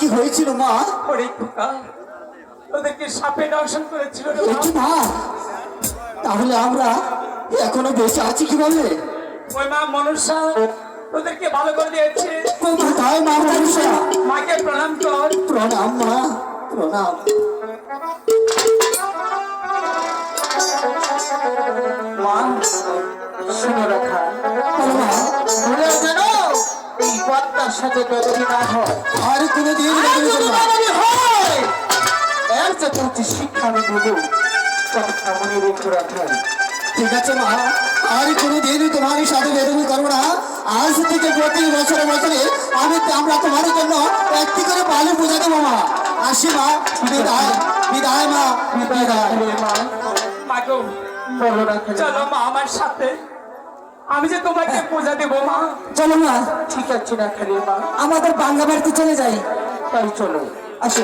কি হয়েছিল মা? ওদেরকে সাপে দর্শন করেছিল মা। তাহলে আমরা এখনও বেঁচে আছি কীভাবে? ওই মা মনুষ্যা ওদেরকে ভালো করে দিয়েছে। কোথায় মা মনুষ্যা? মাকে প্রণাম কর। প্রণাম মা প্রণাম। মা শুনে বার্তার সাথে বেদবি না হয় আর কোনোদিন বেদবি যদি করব না। বেদবি হয়। এর যে তোমাকে শিক্ষা আমি দেবো কথা মনে রেখে রাখাই ঠিক আছে মা। আর কোনোদিন তোমার সাথে বেদবি করব না। আজ থেকে প্রতি বছরে বছরে আমি আমরা তোমার জন্য একটি করে বালু পূজা দেবো মা। আসি মা। বিদায় বিদায় মা। বিদায়। চলো মা আমার সাথে। আমি যে তোমাকে পূজা দেবো মা। চলো মা। ঠিক আছে না খালি মা। আমাদের বাংলা বাড়িতে চলে যাই। তাই চলো। আসো।